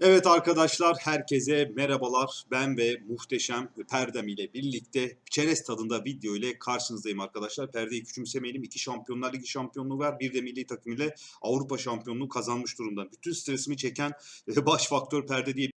Evet arkadaşlar herkese merhabalar. Ben ve muhteşem Perdem ile birlikte çerez tadında video ile karşınızdayım arkadaşlar. Perdeyi küçümsemeyelim. İki Şampiyonlar Ligi şampiyonluğu var. Bir de milli takım ile Avrupa şampiyonluğu kazanmış durumda. Bütün stresimi çeken e, baş faktör perde diye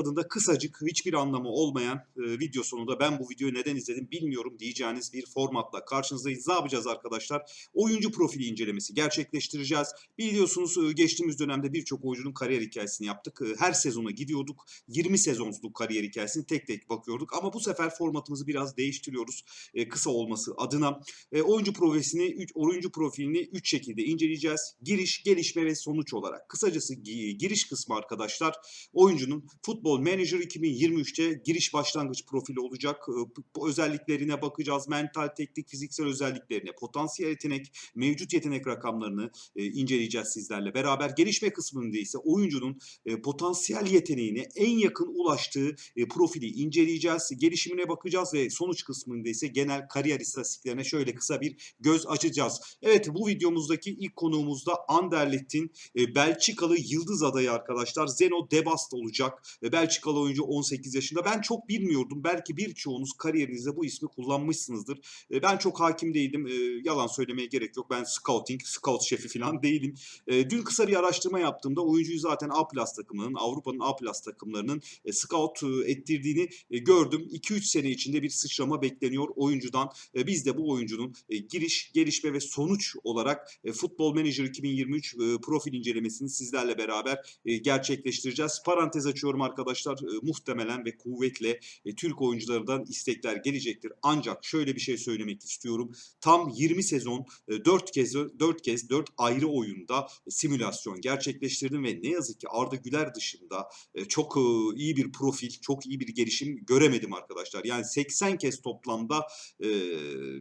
adında kısacık hiçbir anlamı olmayan e, video sonunda ben bu videoyu neden izledim bilmiyorum diyeceğiniz bir formatla karşınızdayız. Ne yapacağız arkadaşlar? Oyuncu profili incelemesi gerçekleştireceğiz. Biliyorsunuz e, geçtiğimiz dönemde birçok oyuncunun kariyer hikayesini yaptık. E, Her sezona gidiyorduk. 20 sezonluk kariyer hikayesini tek tek bakıyorduk. Ama bu sefer formatımızı biraz değiştiriyoruz. E, Kısa olması adına. E, Oyuncu profilini, üç- oyuncu profilini 3 şekilde inceleyeceğiz. Giriş, gelişme ve sonuç olarak. Kısacası gi- giriş kısmı arkadaşlar oyuncunun Football Manager 2023'te giriş başlangıç profili olacak. Ee, özelliklerine bakacağız. Mental, teknik, fiziksel özelliklerine, potansiyel yetenek, mevcut yetenek rakamlarını e, inceleyeceğiz sizlerle beraber. Gelişme kısmında ise oyuncunun e, potansiyel yeteneğine en yakın ulaştığı e, profili inceleyeceğiz. Gelişimine bakacağız ve sonuç kısmında ise genel kariyer istatistiklerine şöyle kısa bir göz açacağız. Evet bu videomuzdaki ilk konuğumuz da Anderlecht'in Belçikalı yıldız adayı arkadaşlar. Zeno Debast olacak. Belçikalı oyuncu 18 yaşında. Ben çok bilmiyordum. Belki birçoğunuz kariyerinizde bu ismi kullanmışsınızdır. E, Ben çok hakim değildim. E, Yalan söylemeye gerek yok. Ben scouting, scout şefi falan değilim. E, Dün kısa bir araştırma yaptığımda oyuncuyu zaten A plus takımlarının, Avrupa'nın A plus takımlarının e, scout e, ettirdiğini e, gördüm. 2-3 sene içinde bir sıçrama bekleniyor oyuncudan. E, Biz de bu oyuncunun e, giriş, gelişme ve sonuç olarak e, Football Manager 2023 e, profil incelemesini sizlerle beraber e, gerçekleştireceğiz. Parantez açıyorum arkadaşlar. E, muhtemelen ve kuvvetle e, Türk oyuncularından istekler gelecektir. Ancak şöyle bir şey söylemek istiyorum. Tam 20 sezon 4 kez 4 kez 4 ayrı oyunda e, simülasyon gerçekleştirdim ve ne yazık ki Arda Güler dışında e, çok e, iyi bir profil, çok iyi bir gelişim göremedim arkadaşlar. Yani 80 kez toplamda e,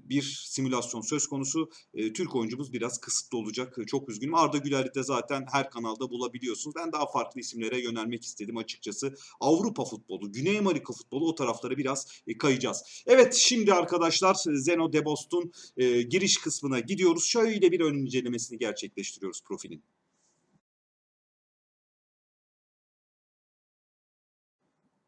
bir simülasyon söz konusu. E, Türk oyuncumuz biraz kısıtlı olacak. E, Çok üzgünüm. Arda Güler'i de zaten her kanalda bulabiliyorsunuz. Ben daha farklı isimlere yönelmek istedim açıkçası. Avrupa futbolu, Güney Amerika futbolu o taraflara biraz e, kayacağız. Evet şimdi arkadaşlar Zeno Debost'un e, giriş kısmına gidiyoruz. Şöyle bir ön incelemesini gerçekleştiriyoruz profilin.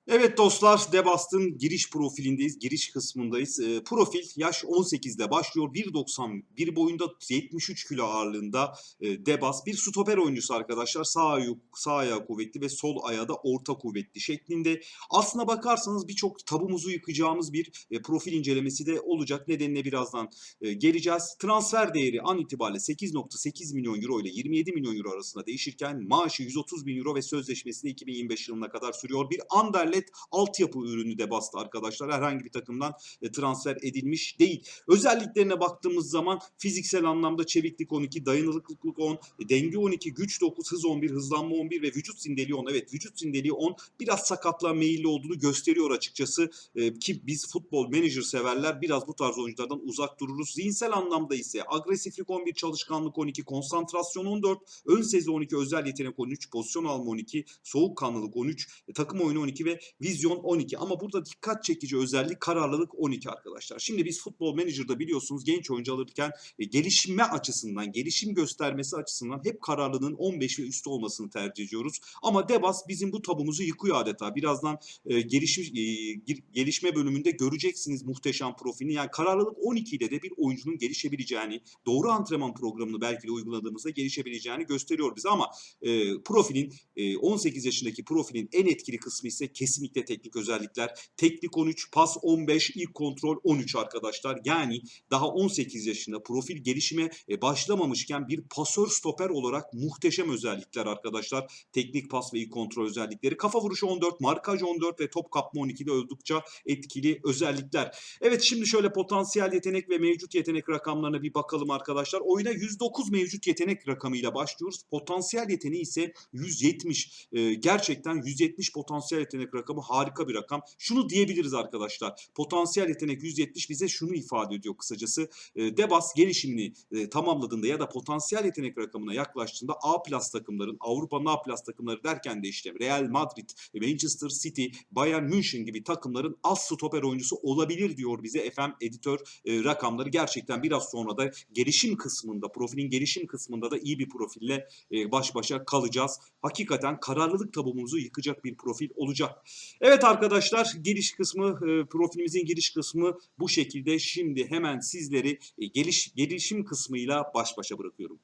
Evet dostlar Debast'ın giriş profilindeyiz, giriş kısmındayız. Ee, profil yaş 18 ile başlıyor. 1.91 boyunda 73 kilo ağırlığında e, Debast. Bir stoper oyuncusu arkadaşlar. Sağ, ayağı, sağ ayağı kuvvetli ve sol ayağı da orta kuvvetli şeklinde. Aslına bakarsanız birçok tabumuzu yıkacağımız bir e, profil incelemesi de olacak. Nedenine birazdan e, geleceğiz. Transfer değeri an itibariyle 8.8 milyon euro ile 27 milyon euro arasında değişirken maaşı 130 bin euro ve sözleşmesi de 2025 yılına kadar sürüyor. Bir Anderlet altyapı ürünü de bastı arkadaşlar. Herhangi bir takımdan e, transfer edilmiş değil. Özelliklerine baktığımız zaman fiziksel anlamda çeviklik 12, dayanıklılık 10, e, denge 12, güç 9, hız 11, hızlanma 11 ve vücut zindeliği 10. Evet vücut zindeliği 10 biraz sakatlığa meyilli olduğunu gösteriyor açıkçası. E, ki biz futbol manager severler biraz bu tarz oyunculardan uzak dururuz. Zihinsel anlamda ise agresiflik 11, çalışkanlık 12, konsantrasyon 14, ön sezi 12, özel yetenek 13, pozisyon alma 12, soğukkanlılık 13, e, takım oyunu 12 ve vizyon 12. Ama burada dikkat çekici özellik kararlılık 12 arkadaşlar. Şimdi biz futbol manager'da biliyorsunuz genç oyuncu alırken e, gelişme açısından, gelişim göstermesi açısından hep kararlılığın 15 ve üstü olmasını tercih ediyoruz. Ama Debas bizim bu tabumuzu yıkıyor adeta. Birazdan e, gelişim, e, gelişme bölümünde göreceksiniz muhteşem profilini. Yani kararlılık 12 ile de bir oyuncunun gelişebileceğini, doğru antrenman programını belki de uyguladığımızda gelişebileceğini gösteriyor bize ama e, profilin e, 18 yaşındaki profilin en etkili kısmı ise kesinlikle teknik özellikler. Teknik 13, pas 15, ilk kontrol 13 arkadaşlar. Yani daha 18 yaşında profil gelişime e, başlamamışken bir pasör stoper olarak muhteşem özellikler arkadaşlar. Teknik pas ve ilk kontrol özellikleri. Kafa vuruşu 14, markaj 14 ve top kapma 12'de oldukça etkili özellikler. Evet şimdi şöyle potansiyel yetenek ve mevcut yetenek rakamlarına bir bakalım arkadaşlar. Oyuna 109 mevcut yetenek rakamıyla başlıyoruz. Potansiyel yeteneği ise 170. Ee, gerçekten 170 potansiyel yetenek rakamı harika bir rakam. Şunu diyebiliriz arkadaşlar. Potansiyel yetenek 170 bize şunu ifade ediyor kısacası. E, Debas gelişimini e, tamamladığında ya da potansiyel yetenek rakamına yaklaştığında A plus takımların, Avrupa'nın A plus takımları derken de işte Real Madrid, Manchester City, Bayern München gibi takımların az stoper oyuncusu olabilir diyor bize FM editör e, rakamları. Gerçekten biraz sonra da gelişim kısmında, profilin gelişim kısmında da iyi bir profille e, baş başa kalacağız. Hakikaten kararlılık tabumuzu yıkacak bir profil olacak. Evet arkadaşlar giriş kısmı, e, profilimizin giriş kısmı bu şekilde. Şimdi hemen sizleri e, geliş, gelişim kısmıyla baş başa bırakıyorum.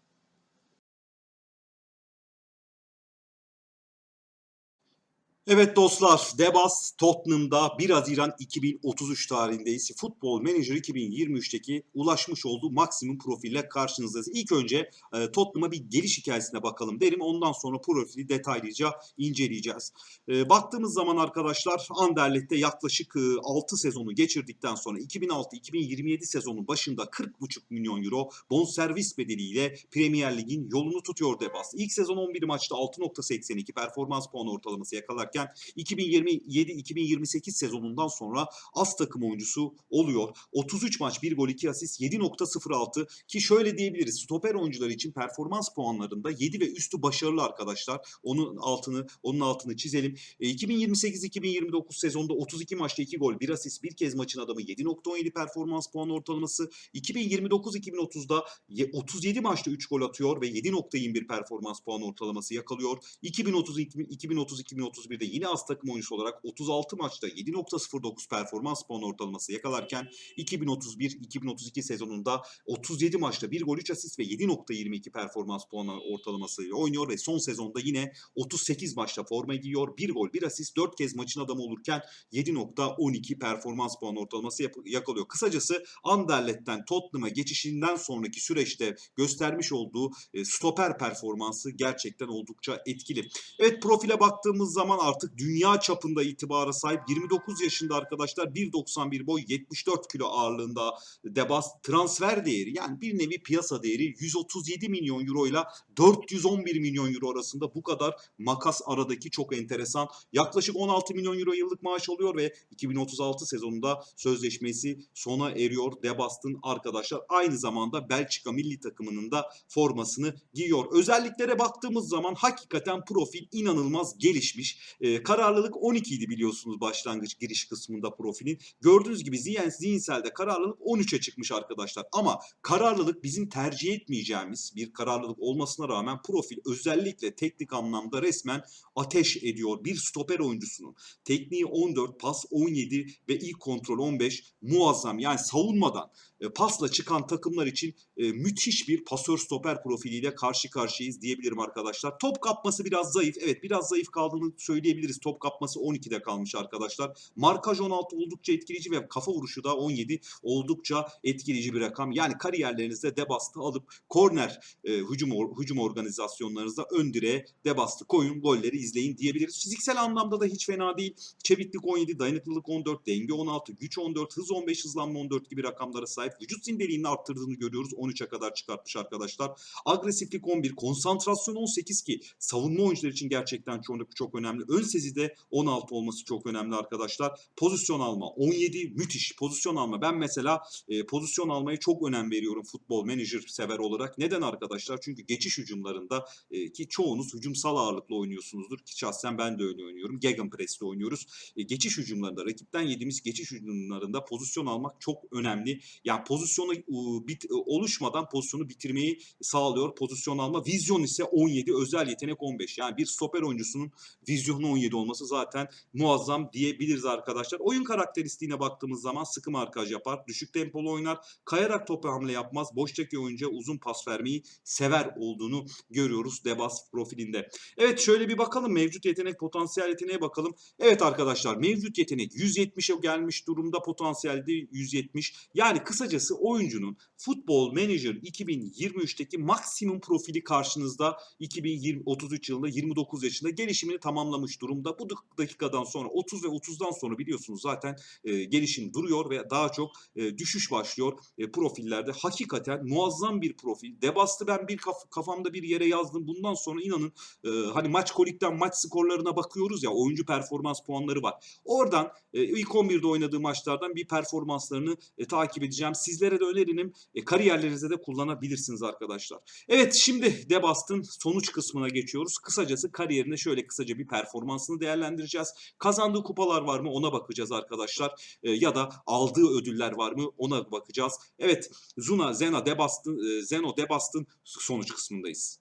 Evet dostlar, Debas Tottenham'da 1 Haziran 2033 tarihindeyiz. Futbol Manager 2023'teki ulaşmış olduğu maksimum profille karşınızdayız. İlk önce e, Tottenham'a bir geliş hikayesine bakalım derim. Ondan sonra profili detaylıca inceleyeceğiz. E, baktığımız zaman arkadaşlar Anderlet'te yaklaşık e, 6 sezonu geçirdikten sonra 2006-2027 sezonun başında 40,5 milyon euro bonservis bedeliyle Premier Lig'in yolunu tutuyor Debas. İlk sezon 11 maçta 6.82 performans puanı ortalaması yakalarken 2027-2028 sezonundan sonra az takım oyuncusu oluyor. 33 maç 1 gol 2 asist 7.06 ki şöyle diyebiliriz stoper oyuncular için performans puanlarında 7 ve üstü başarılı arkadaşlar. Onun altını onun altını çizelim. E, 2028-2029 sezonda 32 maçta 2 gol 1 asist bir kez maçın adamı 7.17 performans puanı ortalaması. 2029-2030'da 37 maçta 3 gol atıyor ve 7.21 performans puanı ortalaması yakalıyor. 2030-2031'de yine az takım oyuncusu olarak 36 maçta 7.09 performans puanı ortalaması yakalarken 2031-2032 sezonunda 37 maçta 1 gol 3 asist ve 7.22 performans puanı ortalaması oynuyor ve son sezonda yine 38 maçta forma giyiyor. 1 gol 1 asist 4 kez maçın adamı olurken 7.12 performans puanı ortalaması yakalıyor. Kısacası Anderlet'ten Tottenham'a geçişinden sonraki süreçte göstermiş olduğu e, stoper performansı gerçekten oldukça etkili. Evet profile baktığımız zaman artık dünya çapında itibara sahip 29 yaşında arkadaşlar 1.91 boy 74 kilo ağırlığında Debas transfer değeri yani bir nevi piyasa değeri 137 milyon euro ile 411 milyon euro arasında bu kadar makas aradaki çok enteresan. Yaklaşık 16 milyon euro yıllık maaş alıyor ve 2036 sezonunda sözleşmesi sona eriyor Debast'ın arkadaşlar. Aynı zamanda Belçika milli takımının da formasını giyiyor. Özelliklere baktığımız zaman hakikaten profil inanılmaz gelişmiş. Ee, kararlılık 12 idi biliyorsunuz başlangıç giriş kısmında profilin. Gördüğünüz gibi zihin, zihinselde kararlılık 13'e çıkmış arkadaşlar. Ama kararlılık bizim tercih etmeyeceğimiz bir kararlılık olmasına rağmen profil özellikle teknik anlamda resmen ateş ediyor. Bir stoper oyuncusunun tekniği 14, pas 17 ve ilk kontrol 15 muazzam. Yani savunmadan e, pasla çıkan takımlar için e, müthiş bir pasör stoper profiliyle karşı karşıyayız diyebilirim arkadaşlar. Top kapması biraz zayıf. Evet biraz zayıf kaldığını söyleyebiliriz. Top kapması 12'de kalmış arkadaşlar. Markaj 16 oldukça etkileyici ve kafa vuruşu da 17 oldukça etkileyici bir rakam. Yani kariyerlerinizde debastı alıp korner e, hücum or- hücum organizasyonlarınızda ön direğe debastı koyun, golleri izleyin diyebiliriz. Fiziksel anlamda da hiç fena değil. Çeviklik 17, dayanıklılık 14, denge 16, güç 14, hız 15, hızlanma 14 gibi rakamlara sahip. Vücut zindeliğini arttırdığını görüyoruz. 13'e kadar çıkartmış arkadaşlar. Agresiflik 11, konsantrasyon 18 ki savunma oyuncuları için gerçekten çok, çok önemli. Ön sezide 16 olması çok önemli arkadaşlar. Pozisyon alma 17 müthiş. Pozisyon alma. Ben mesela e, pozisyon almaya çok önem veriyorum futbol menajer sever olarak. Neden arkadaşlar? Çünkü geçiş hücumlarında e, ki çoğunuz hücumsal ağırlıklı oynuyorsunuzdur ki şahsen ben de öyle oynuyorum. Gegenpress'te oynuyoruz. E, geçiş hücumlarında rakipten yediğimiz geçiş hücumlarında pozisyon almak çok önemli. Yani pozisyonu e, bit, e, oluşmadan pozisyonu bitirmeyi sağlıyor. Pozisyon alma. Vizyon ise 17, özel yetenek 15. Yani bir stoper oyuncusunun vizyonu 17 olması zaten muazzam diyebiliriz arkadaşlar. Oyun karakteristiğine baktığımız zaman sıkı markaj yapar, düşük tempolu oynar, kayarak topa hamle yapmaz, boştaki oyuncuya uzun pas vermeyi sever olduğunu görüyoruz Debas profilinde. Evet şöyle bir bakalım mevcut yetenek, potansiyel yeteneğe bakalım. Evet arkadaşlar mevcut yetenek 170'e gelmiş durumda, potansiyelde 170. Yani kısacası oyuncunun Futbol Manager 2023'teki maksimum profili karşınızda 2033 yılında 29 yaşında gelişimini tamamlamış durumda. Bu dakikadan sonra 30 ve 30'dan sonra biliyorsunuz zaten e, gelişim duruyor ve daha çok e, düşüş başlıyor e, profillerde. Hakikaten muazzam bir profil. Debastı ben bir kaf- kafamda bir yere yazdım. Bundan sonra inanın e, hani maç kolikten maç skorlarına bakıyoruz ya oyuncu performans puanları var. Oradan e, ilk 11'de oynadığı maçlardan bir performanslarını e, takip edeceğim. Sizlere de öneririm. E, kariyerlerinize de kullanabilirsiniz arkadaşlar. Evet şimdi Debast'ın sonuç kısmına geçiyoruz. Kısacası kariyerine şöyle kısaca bir performansını değerlendireceğiz. Kazandığı kupalar var mı ona bakacağız arkadaşlar. E, ya da aldığı ödüller var mı ona bakacağız. Evet Zuna, Zena, Debast'ın, e, Zeno, Debast'ın sonuç kısmındayız.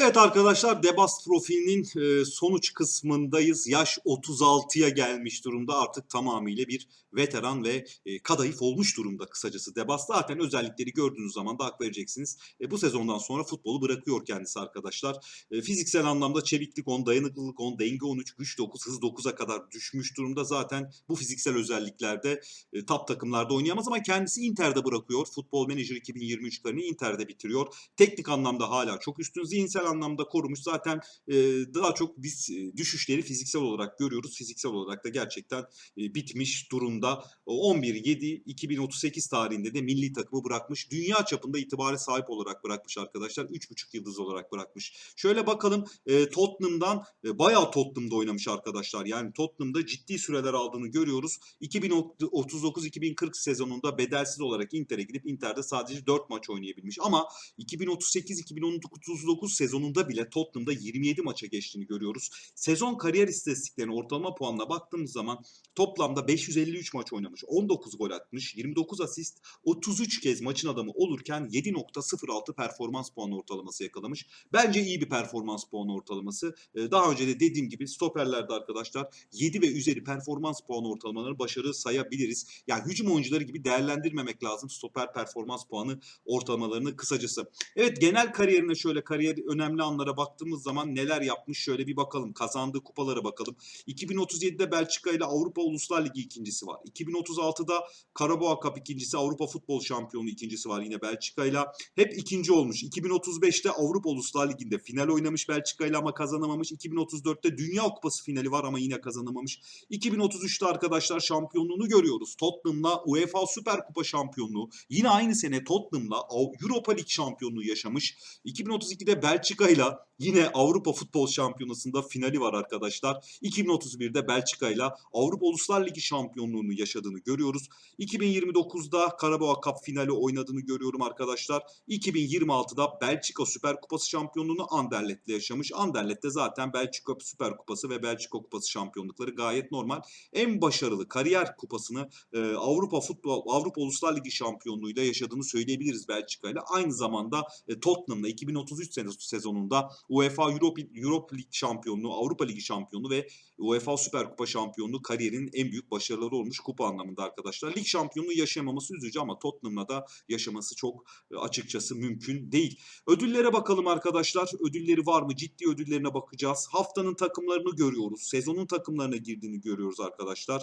Evet arkadaşlar Debast profilinin e, sonuç kısmındayız. Yaş 36'ya gelmiş durumda. Artık tamamıyla bir veteran ve e, kadayıf olmuş durumda kısacası. Debast zaten özellikleri gördüğünüz zaman da hak vereceksiniz. E, bu sezondan sonra futbolu bırakıyor kendisi arkadaşlar. Fiziksel anlamda çeviklik 10, dayanıklılık 10, denge 13, güç 9, hız 9'a kadar düşmüş durumda. Zaten bu fiziksel özelliklerde top takımlarda oynayamaz ama kendisi Inter'de bırakıyor. Futbol Manager 2023'lerini Inter'de bitiriyor. Teknik anlamda hala çok üstün. Zihinsel anlamda korumuş. Zaten e, daha çok biz e, düşüşleri fiziksel olarak görüyoruz. Fiziksel olarak da gerçekten e, bitmiş durumda. 11-7-2038 tarihinde de milli takımı bırakmış. Dünya çapında itibari sahip olarak bırakmış arkadaşlar. 3,5 yıldız olarak bırakmış. Şöyle bakalım e, Tottenham'dan e, bayağı Tottenham'da oynamış arkadaşlar. Yani Tottenham'da ciddi süreler aldığını görüyoruz. 2039-2040 sezonunda bedelsiz olarak Inter'e gidip Inter'de sadece 4 maç oynayabilmiş. Ama 2038-2039 sezonunda bile Tottenham'da 27 maça geçtiğini görüyoruz. Sezon kariyer istatistiklerine ortalama puanla baktığımız zaman toplamda 553 maç oynamış. 19 gol atmış, 29 asist, 33 kez maçın adamı olurken 7.06 performans puanı ortalaması yakalamış. Bence iyi bir performans puanı ortalaması. Ee, Daha önce de dediğim gibi stoperlerde arkadaşlar 7 ve üzeri performans puanı ortalamaları başarı sayabiliriz. Yani hücum oyuncuları gibi değerlendirmemek lazım stoper performans puanı ortalamalarını kısacası. Evet genel kariyerine şöyle kariyer önemli anlara baktığımız zaman neler yapmış şöyle bir bakalım. Kazandığı kupalara bakalım. 2037'de Belçika ile Avrupa Uluslar Ligi ikincisi var. 2036'da Karabağ Cup ikincisi, Avrupa Futbol Şampiyonu ikincisi var yine Belçika ile. Hep ikinci olmuş. 2035'te Avrupa Uluslar Ligi'nde final oynamış Belçika ile ama kazanamamış. 2034'te Dünya Kupası finali var ama yine kazanamamış. 2033'te arkadaşlar şampiyonluğunu görüyoruz. Tottenham'la UEFA Süper Kupa şampiyonluğu. Yine aynı sene Tottenham'la Europa Lig şampiyonluğu yaşamış. 2032'de Belçika ile yine Avrupa Futbol Şampiyonası'nda finali var arkadaşlar. 2031'de Belçika ile Avrupa Uluslar Ligi şampiyonluğunu yaşadığını görüyoruz. 2029'da Karabağ Cup finali oynadığını görüyorum arkadaşlar. 2026'da Belçika Süper Kupası şampiyonluğunu Anderlet'te yaşamış. Anderlet'te zaten Belçika Süper Kupası ve Belçika Kupası şampiyonlukları gayet normal. En başarılı kariyer kupasını e, Avrupa Futbol Avrupa Uluslar Ligi şampiyonluğuyla yaşadığını söyleyebiliriz Belçika ile. Aynı zamanda e, Tottenham'la 2033 sene- sezonunda UEFA Europe, Europe Lig şampiyonluğu, Avrupa Ligi şampiyonluğu ve UEFA Süper Kupa şampiyonluğu kariyerinin en büyük başarıları olmuş kupa anlamında arkadaşlar. Lig şampiyonluğu yaşayamaması üzücü ama Tottenham'la da yaşaması çok e, açıkçası mümkün değil. Ödüllere bakalım arkadaşlar. Ödülleri var mı? Ciddi ödüllerine bakacağız. Haftanın takımlarını görüyoruz. Sezonun takımlarına girdiğini görüyoruz arkadaşlar.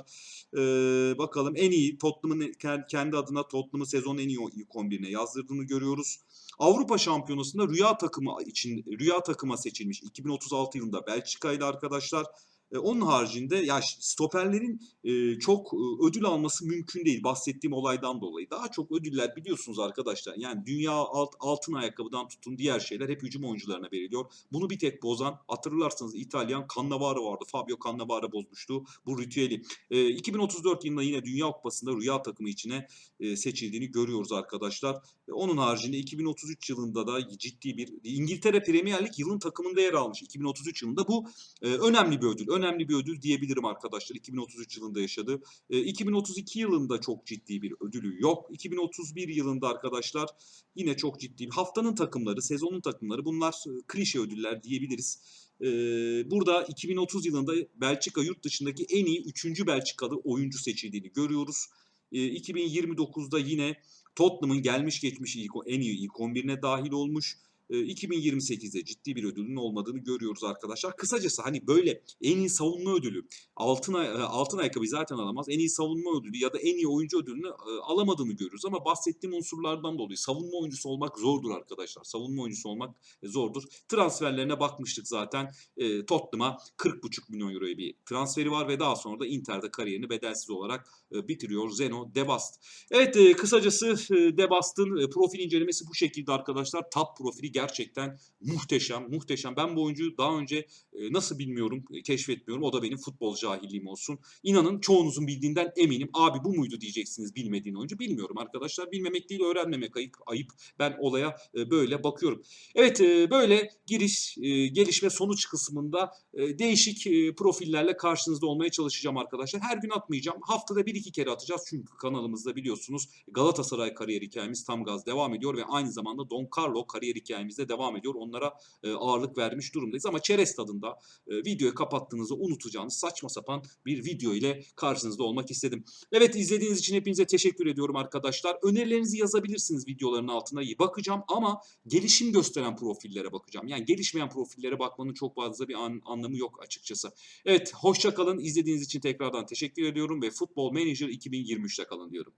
Ee, bakalım en iyi Tottenham'ın ke- kendi adına Tottenham'ı sezonun en iyi 11'ine yazdırdığını görüyoruz. Avrupa Şampiyonası'nda rüya takımı için rüya takıma seçilmiş 2036 yılında Belçika ile arkadaşlar. E, onun haricinde ya stoperlerin e, çok e, ödül alması mümkün değil bahsettiğim olaydan dolayı. Daha çok ödüller biliyorsunuz arkadaşlar. Yani dünya alt, altın ayakkabıdan tutun diğer şeyler hep hücum oyuncularına veriliyor. Bunu bir tek bozan hatırlarsanız İtalyan Cannavaro vardı. Fabio Cannavaro bozmuştu bu ritüeli. E, 2034 yılında yine Dünya Kupası'nda rüya takımı içine e, seçildiğini görüyoruz arkadaşlar. Onun haricinde 2033 yılında da ciddi bir İngiltere Premier Lig yılın takımında yer almış. 2033 yılında bu e, önemli bir ödül. Önemli bir ödül diyebilirim arkadaşlar. 2033 yılında yaşadı. E, 2032 yılında çok ciddi bir ödülü yok. 2031 yılında arkadaşlar yine çok ciddi bir haftanın takımları, sezonun takımları bunlar e, klişe ödüller diyebiliriz. E, burada 2030 yılında Belçika yurt dışındaki en iyi 3. Belçikalı oyuncu seçildiğini görüyoruz. E, 2029'da yine Tottenham'ın gelmiş geçmiş en iyi ilk 11'ine dahil olmuş. E, 2028'de ciddi bir ödülün olmadığını görüyoruz arkadaşlar. Kısacası hani böyle en iyi savunma ödülü, altın, e, altın ayakkabı zaten alamaz. En iyi savunma ödülü ya da en iyi oyuncu ödülünü e, alamadığını görüyoruz. Ama bahsettiğim unsurlardan dolayı savunma oyuncusu olmak zordur arkadaşlar. Savunma oyuncusu olmak zordur. Transferlerine bakmıştık zaten. E, Tottenham'a 40,5 milyon euroya bir transferi var ve daha sonra da Inter'de kariyerini bedelsiz olarak bitiriyor Zeno Debast. Evet kısacası Debast'ın profil incelemesi bu şekilde arkadaşlar. Top profili gerçekten muhteşem, muhteşem. Ben bu oyuncuyu daha önce nasıl bilmiyorum, e, keşfetmiyorum. O da benim futbol cahilliğim olsun. İnanın çoğunuzun bildiğinden eminim. Abi bu muydu diyeceksiniz bilmediğin oyuncu. Bilmiyorum arkadaşlar. Bilmemek değil öğrenmemek ayıp. ayıp. Ben olaya e, böyle bakıyorum. Evet e, böyle giriş, gelişme sonuç kısmında değişik profillerle karşınızda olmaya çalışacağım arkadaşlar. Her gün atmayacağım. Haftada bir iki kere atacağız. Çünkü kanalımızda biliyorsunuz Galatasaray kariyer hikayemiz tam gaz devam ediyor ve aynı zamanda Don Carlo kariyer hikayemiz de devam ediyor. Onlara ağırlık vermiş durumdayız. Ama çerez tadında e, videoyu kapattığınızı unutacağınız saçma sapan bir video ile karşınızda olmak istedim. Evet izlediğiniz için hepinize teşekkür ediyorum arkadaşlar. Önerilerinizi yazabilirsiniz videoların altına. İyi bakacağım ama gelişim gösteren profillere bakacağım. Yani gelişmeyen profillere bakmanın çok fazla bir an- anlamı yok açıkçası. Evet hoşça kalın. İzlediğiniz için tekrardan teşekkür ediyorum ve Futbol Manager 2023'te kalın diyorum.